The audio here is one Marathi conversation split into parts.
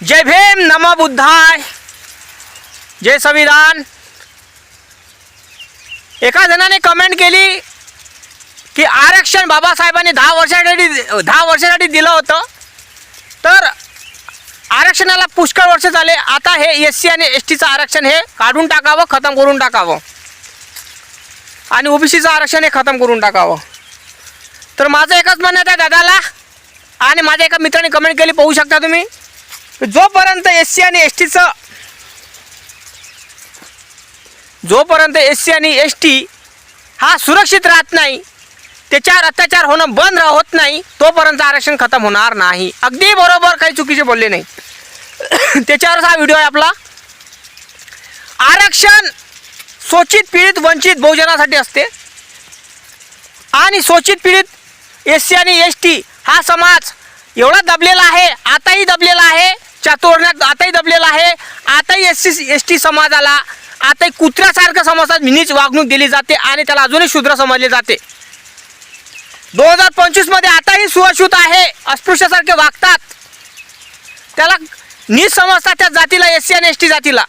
जय भीम नम बुद्धाय. जय संविधान. एका जणाने कमेंट केली की आरक्षण बाबासाहेबांनी दहा वर्षासाठी दहा वर्षासाठी दिलं होतं. तर आरक्षणाला पुष्कळ वर्ष झाले. आता हे एस सी आणि एस टीचं आरक्षण हे काढून टाकावं खतम करून टाकावं. आणि ओबीसीचं आरक्षण हे खतम करून टाकावं. तर माझं एकच म्हणणं आहे दादाला आणि माझ्या एका मित्राने कमेंट केली पाहू शकता तुम्ही? जोपर्यंत एस सी आणि एस टीचं जोपर्यंत एस सी आणि एस टी हा सुरक्षित राहत नाही त्याच्यावर अत्याचार होणं बंद होत नाही तोपर्यंत आरक्षण खतम होणार नाही. अगदी बरोबर काही चुकीचे बोलले नाही. त्याच्यावरच हा व्हिडिओ आहे आपला. आरक्षण शोषित पीडित वंचित बहुजनासाठी असते. आणि शोषित पीडित एस सी आणि एस टी हा समाज एवढा दबलेला आहे आताही दबलेला आहे तोडण्यात आताही दबलेला आहे. आताही एस सी एस टी समाजाला आताही कुत्र्यासारखं समाजात नीच वागणूक दिली जाते आणि त्याला अजूनही शूद्र समजले जाते. दोन हजार पंचवीसमध्ये आताही सुअशुत आहे अस्पृश्यासारखे वागतात. त्याला नीच समजतात त्या जातीला एस सी आणि एस टी जातीला.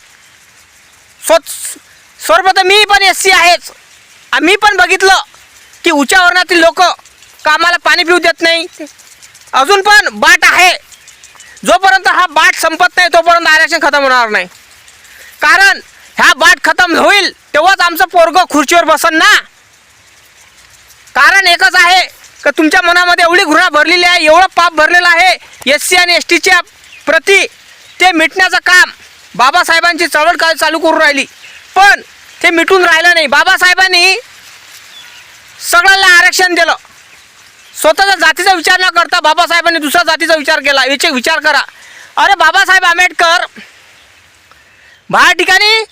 स्व सर्वप्रथम मी पण एस सी आहेच. मी पण बघितलं की उच्चावरणातील लोक कामाला पाणी पिऊ देत नाही. अजून पण बाट आहे. जोपर्यंत हा बाट संपत नाही तोपर्यंत आरक्षण खतम होणार नाही. कारण ह्या बाट खतम होईल तेव्हाच आमचं पोरग खुर्चीवर बसन ना. कारण एकच आहे का तुमच्या मनामध्ये एवढी घृणा भरलेली आहे एवढं पाप भरलेलं आहे एस सी आणि एस टीच्या प्रती ते मिटण्याचं काम बाबासाहेबांची चळवळ काय चालू करून राहिली. पण ते मिटून राहिलं नाही. बाबासाहेबांनी सगळ्यांना आरक्षण दिलं. स्वतःच्या जातीचा विचार न करता बाबासाहेबांनी दुसऱ्या जातीचा विचार केला. याचे विचार करा. अरे बाबासाहेब आंबेडकर बाहेर ठिकाणी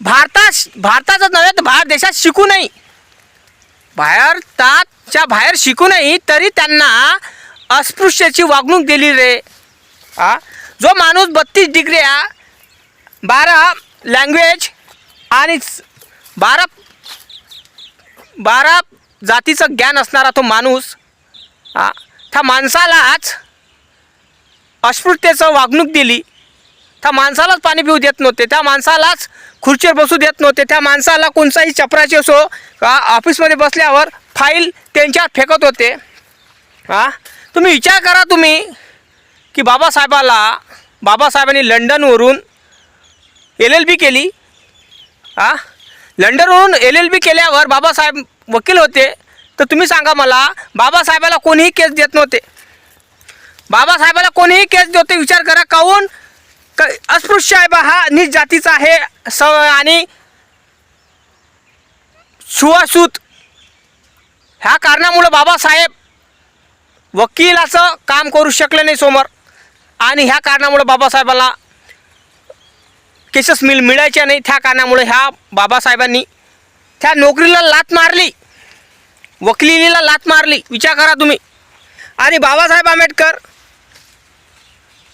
भारतात भारताचं नव्हे तर बाहेर देशात शिकू नाही भारताच्या बाहेर शिकू नाही तरी त्यांना अस्पृश्याची वागणूक दिली रे. हा जो माणूस बत्तीस डिग्र्या बारा लँग्वेज आणि बारा बारा जातीचं ज्ञान असणारा तो माणूस हा त्या माणसालाच अस्पृश्यतेचं वागणूक दिली. त्या माणसालाच पाणी पिऊ देत नव्हते. त्या माणसालाच खुर्चीवर बसू देत नव्हते. त्या माणसाला कोणताही चपराची असो का ऑफिसमध्ये बसल्यावर फाईल त्यांच्यावर फेकत होते. हा तुम्ही विचार करा तुम्ही की बाबासाहेबाला बाबासाहेबांनी लंडनवरून एल एल बी केली. हा लंडनवरून एल एल बी केल्यावर बाबासाहेब वकील होते. तर तुम्ही सांगा मला बाबासाहेबाला कोणीही केस देत नव्हते. बाबासाहेबाला कोणीही केस देते विचार करा काऊन क अस्पृश्य आहे बा हा नीच जातीचा आहे. स आणि सुवासूत. ह्या कारणामुळं बाबासाहेब वकिलाचं काम करू शकले नाही समोर. आणि ह्या कारणामुळं बाबासाहेबाला केसेस मिळ मिळायच्या नाही त्या कारणामुळे ह्या बाबासाहेबांनी त्या नोकरीला लात मारली. वकिलीला लात मारली. विचार करा तुम्ही. आणि बाबासाहेब आंबेडकर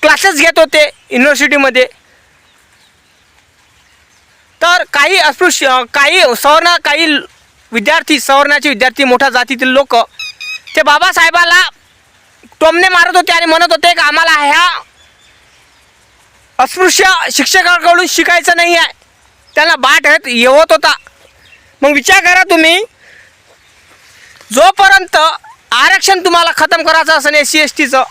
क्लासेस घेत होते युनिव्हर्सिटीमध्ये तर काही अस्पृश्य काही सवर्ण काही विद्यार्थी सवर्णाचे विद्यार्थी मोठ्या जातीतील लोक ते बाबासाहेबाला टोमने मारत होते आणि म्हणत होते की आम्हाला ह्या अस्पृश्य शिक्षकाकडून शिकायचं नाही आहे त्यांना बाट येत येवत होता. मग विचार करा तुम्ही जोपर्यंत आरक्षण तुम्हाला खतम करायचं असेल एस सी एस टीचं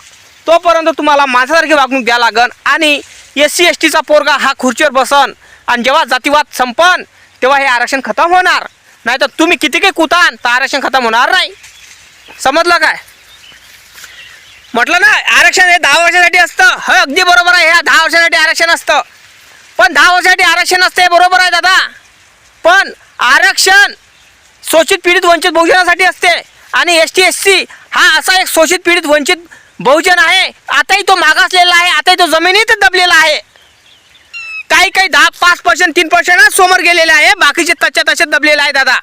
तोपर्यंत तुम्हाला माझ्यासारखी वागणूक द्या लागन. आणि एस सी एस टीचा पोरगा हा खुर्चीवर बसन आणि जेव्हा जातीवाद संपन तेव्हा हे आरक्षण खतम होणार. नाही तर तुम्ही किती काही कुतान तर आरक्षण खतम होणार नाही. समजलं काय? म्हटलं ना आरक्षण हे दहा वर्षासाठी असतं. ह अगदी बरोबर आहे ह्या दहा वर्षासाठी आरक्षण असतं. पण दहा वर्षासाठी आरक्षण असतं हे बरोबर आहे दादा. पण आरक्षण शोषित पीडित वंचित बहुजनासाठी असते. आणि एस टी एस सी हा असा एक शोषित पीडित वंचित बहुजन आहे. आताही तो मागासलेला आहे. आताही तो जमिनीत दबलेला आहे. काही काही दहा पाच पर्सेंट तीन पर्सेंटच समोर गेलेले आहे. बाकीचे तशा तसेच दबलेले आहे दादा.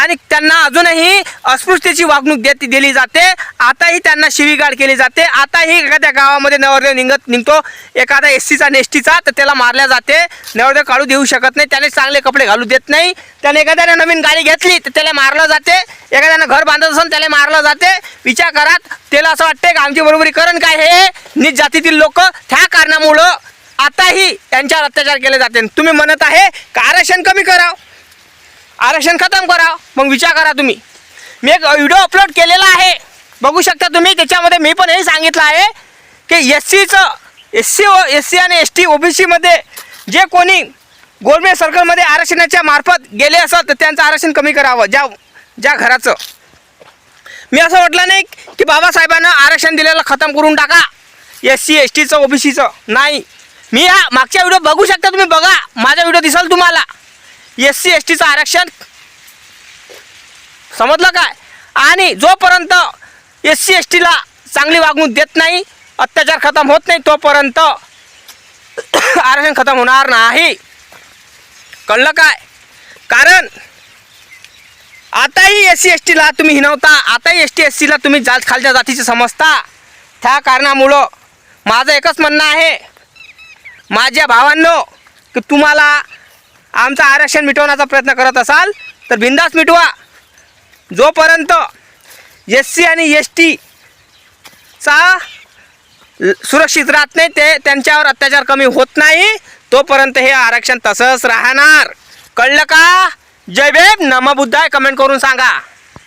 आणि त्यांना अजूनही अस्पृश्यतेची वागणूक देत दिली जाते. आताही त्यांना शिवीगाळ केली जाते. आताही एखाद्या गावामध्ये नवरदेव निघत निघतो. एखादा एस सीचा नेष्टीचा तर त्याला मारल्या जाते. नवरदेव काढू देऊ शकत नाही. त्याने चांगले कपडे घालू देत नाही. त्याने एखाद्याने नवीन गाडी घेतली तर त्याला मारलं जाते. एखाद्यानं घर बांधत असून त्याला मारलं जाते. विचार करात त्याला असं वाटते का आमची बरोबरी करण काय हे? निज जातीतील लोक त्या कारणामुळं आताही त्यांच्यावर अत्याचार केले जाते. तुम्ही म्हणत आहे का आरक्षण कमी करावं? आरक्षण खतम करा. मग विचार करा तुम्ही. मी एक व्हिडिओ अपलोड केलेला आहे. बघू शकता तुम्ही त्याच्यामध्ये मी पण हे सांगितलं आहे की एस सीचं S C O S C आणि एस टी ओ बी सीमध्ये जे कोणी गोरमेंट सर्कलमध्ये आरक्षणाच्या मार्फत गेले असत तर त्यांचं आरक्षण कमी करावं ज्या ज्या घराचं. मी असं म्हटलं नाही की बाबासाहेबांना आरक्षण दिलेलं खतम करून टाका. एस सी एस टीचं ओ बी सीचं नाही. मी हा मागच्या व्हिडिओ बघू शकता तुम्ही बघा. माझा व्हिडिओ दिसेल तुम्हाला. एस सी एस टीचं आरक्षण. समजलं काय? आणि जोपर्यंत एस सी एस टीला चांगली वागणूक देत नाही अत्याचार खतम होत नाही तोपर्यंत आरक्षण खतम होणार नाही. कळलं काय? कारण आताही एस सी एस टीला तुम्ही हिनवता आताही एस टी एस सीला तुम्ही जा खालच्या जातीचे समजता. त्या कारणामुळं माझं एकच म्हणणं आहे माझ्या भावांनो की तुम्हाला आमचं आरक्षण मिटवण्याचा प्रयत्न करत असाल तर बिंदास मिटवा. जोपर्यंत एस सी आणि एस टीचा सुरक्षित राहत नाही ते त्यांच्यावर अत्याचार कमी होत नाही तोपर्यंत हे आरक्षण तसंच राहणार. कळलं का? जय भीम नमबुद्धाय कमेंट करून सांगा.